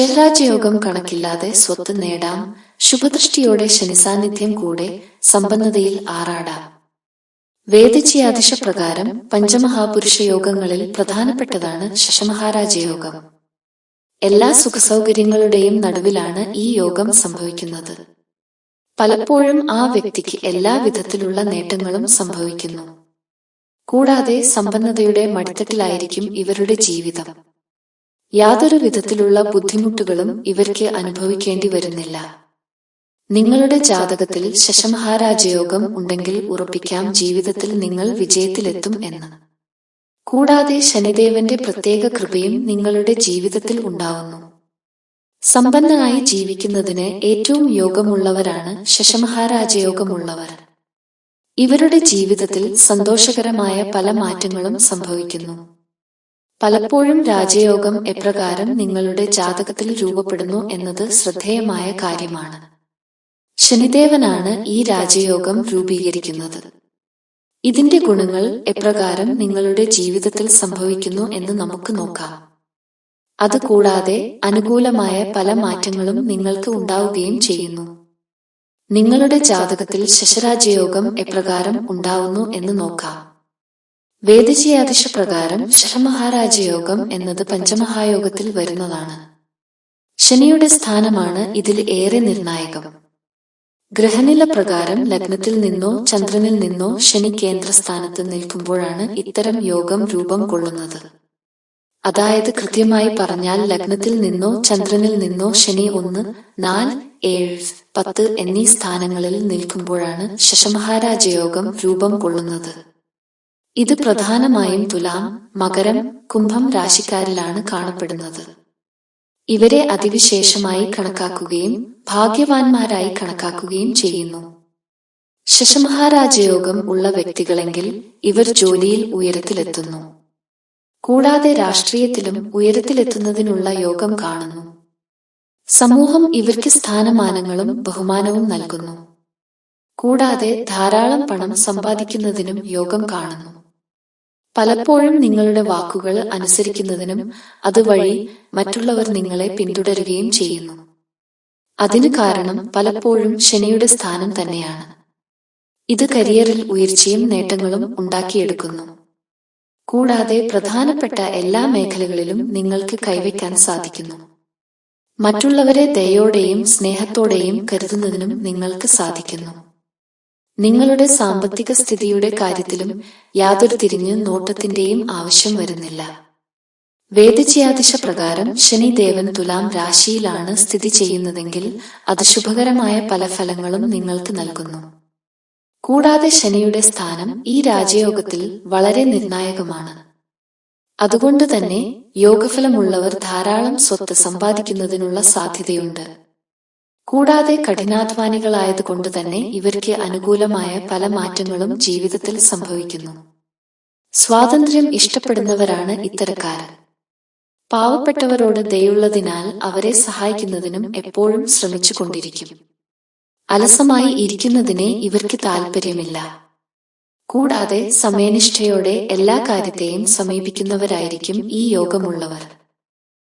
ഷെഹ്റാജയോഗം കണക്കില്ലാതെ സ്വത്ത് നേടാം. ശുഭദൃഷ്ടിയോടെ ശനിസാന്നിധ്യം കൂടെ സമ്പന്നതയിൽ ആറാടാം. വേദജ്യാദിശ പ്രകാരം പഞ്ചമഹാപുരുഷ യോഗങ്ങളിൽ പ്രധാനപ്പെട്ടതാണ് ശശമഹാരാജയോഗം. എല്ലാ സുഖസൗകര്യങ്ങളുടെയും നടുവിലാണ് ഈ യോഗം സംഭവിക്കുന്നത്. പലപ്പോഴും ആ വ്യക്തിക്ക് എല്ലാ വിധത്തിലുള്ള നേട്ടങ്ങളും സംഭവിക്കുന്നു. കൂടാതെ സമ്പന്നതയുടെ മടിത്തട്ടിലായിരിക്കും ഇവരുടെ ജീവിതം. യാതൊരു വിധത്തിലുള്ള ബുദ്ധിമുട്ടുകളും ഇവർക്ക് അനുഭവിക്കേണ്ടി വരുന്നില്ല. നിങ്ങളുടെ ജാതകത്തിൽ ശശമഹാരാജയോഗം ഉണ്ടെങ്കിൽ ഉറപ്പിക്കാം ജീവിതത്തിൽ നിങ്ങൾ വിജയത്തിലെത്തും എന്ന്. കൂടാതെ ശനിദേവന്റെ പ്രത്യേക കൃപയും നിങ്ങളുടെ ജീവിതത്തിൽ ഉണ്ടാവുന്നു. സമ്പന്നനായി ജീവിക്കുന്നതിന് ഏറ്റവും യോഗമുള്ളവരാണ് ശശമഹാരാജയോഗമുള്ളവർ. ഇവരുടെ ജീവിതത്തിൽ സന്തോഷകരമായ പല മാറ്റങ്ങളും സംഭവിക്കുന്നു. പലപ്പോഴും രാജയോഗം എപ്രകാരം നിങ്ങളുടെ ജാതകത്തിൽ രൂപപ്പെടുന്നു എന്നത് ശ്രദ്ധേയമായ കാര്യമാണ്. ശനിദേവനാണ് ഈ രാജയോഗം രൂപീകരിക്കുന്നത്. ഇതിന്റെ ഗുണങ്ങൾ എപ്രകാരം നിങ്ങളുടെ ജീവിതത്തിൽ സംഭവിക്കുന്നു എന്ന് നമുക്ക് നോക്കാം. അതുകൂടാതെ അനുകൂലമായ പല മാറ്റങ്ങളും നിങ്ങൾക്ക് ഉണ്ടാവുകയും ചെയ്യുന്നു. നിങ്ങളുടെ ജാതകത്തിൽ ശശരാജയോഗം എപ്രകാരം ഉണ്ടാവുന്നു എന്ന് നോക്കാം. വേദജയാദിശ പ്രകാരം ശരമഹാരാജയോഗം എന്നത് പഞ്ചമഹായോഗത്തിൽ വരുന്നതാണ്. ശനിയുടെ സ്ഥാനമാണ് ഇതിൽ ഏറെ നിർണായകം. ഗ്രഹനില പ്രകാരം ലഗ്നത്തിൽ നിന്നോ ചന്ദ്രനിൽ നിന്നോ ശനി കേന്ദ്രസ്ഥാനത്ത് നിൽക്കുമ്പോഴാണ് ഇത്തരം യോഗം രൂപം കൊള്ളുന്നത്. അതായത് കൃത്യമായി പറഞ്ഞാൽ ലഗ്നത്തിൽ നിന്നോ ചന്ദ്രനിൽ നിന്നോ ശനി ഒന്ന് നാല് ഏഴ് പത്ത് എന്നീ സ്ഥാനങ്ങളിൽ നിൽക്കുമ്പോഴാണ് ശശമഹാരാജയോഗം രൂപം കൊള്ളുന്നത്. ഇത് പ്രധാനമായും തുലാം മകരം കുംഭം രാശിക്കാരിലാണ് കാണപ്പെടുന്നത്. ഇവരെ അതിവിശേഷമായി കണക്കാക്കുകയും ഭാഗ്യവാന്മാരായി കണക്കാക്കുകയും ചെയ്യുന്നു. ശശമഹാരാജയോഗം ഉള്ള വ്യക്തികളെങ്കിൽ ഇവർ ജോലിയിൽ ഉയരത്തിലെത്തുന്നു. കൂടാതെ രാഷ്ട്രീയത്തിലും ഉയരത്തിലെത്തുന്നതിനുള്ള യോഗം കാണുന്നു. സമൂഹം ഇവർക്ക് സ്ഥാനമാനങ്ങളും ബഹുമാനവും നൽകുന്നു. കൂടാതെ ധാരാളം പണം സമ്പാദിക്കുന്നതിനും യോഗം കാണുന്നു. പലപ്പോഴും നിങ്ങളുടെ വാക്കുകൾ അനുസരിക്കുന്നതിനും അതുവഴി മറ്റുള്ളവർ നിങ്ങളെ പിന്തുടരുകയും ചെയ്യുന്നു. അതിന് കാരണം പലപ്പോഴും ശനിയുടെ സ്ഥാനം തന്നെയാണ്. ഇത് കരിയറിൽ ഉയർച്ചയും നേട്ടങ്ങളും ഉണ്ടാക്കിയെടുക്കുന്നു. കൂടാതെ പ്രധാനപ്പെട്ട എല്ലാ മേഖലകളിലും നിങ്ങൾക്ക് കൈവയ്ക്കാൻ സാധിക്കുന്നു. മറ്റുള്ളവരെ ദയോടെയും സ്നേഹത്തോടെയും കരുതുന്നതിനും നിങ്ങൾക്ക് സാധിക്കുന്നു. നിങ്ങളുടെ സാമ്പത്തിക സ്ഥിതിയുടെ കാര്യത്തിലും യാതൊരു തിരിഞ്ഞു നോട്ടത്തിന്റെയും ആവശ്യം വരുന്നില്ല. വേദജ്യാദിശ പ്രകാരം ശനിദേവൻ തുലാം രാശിയിലാണ് സ്ഥിതി ചെയ്യുന്നതെങ്കിൽ അത് ശുഭകരമായ പല ഫലങ്ങളും നിങ്ങൾക്ക് നൽകുന്നു. കൂടാതെ ശനിയുടെ സ്ഥാനം ഈ രാജയോഗത്തിൽ വളരെ നിർണായകമാണ്. അതുകൊണ്ട് തന്നെ യോഗഫലമുള്ളവർ ധാരാളം സ്വത്ത് സമ്പാദിക്കുന്നതിനുള്ള സാധ്യതയുണ്ട്. കൂടാതെ കഠിനാധ്വാനികളായതുകൊണ്ട് തന്നെ ഇവർക്ക് അനുകൂലമായ പല മാറ്റങ്ങളും ജീവിതത്തിൽ സംഭവിക്കുന്നു. സ്വാതന്ത്ര്യം ഇഷ്ടപ്പെടുന്നവരാണ് ഇത്തരക്കാർ. പാവപ്പെട്ടവരോട് ദയുള്ളതിനാൽ അവരെ സഹായിക്കുന്നതിനും എപ്പോഴും ശ്രമിച്ചുകൊണ്ടിരിക്കും. അലസമായി ഇരിക്കുന്നതിനെ ഇവർക്ക് താൽപ്പര്യമില്ല. കൂടാതെ സമയനിഷ്ഠയോടെ എല്ലാ കാര്യത്തെയും സമീപിക്കുന്നവരായിരിക്കും ഈ യോഗമുള്ളവർ.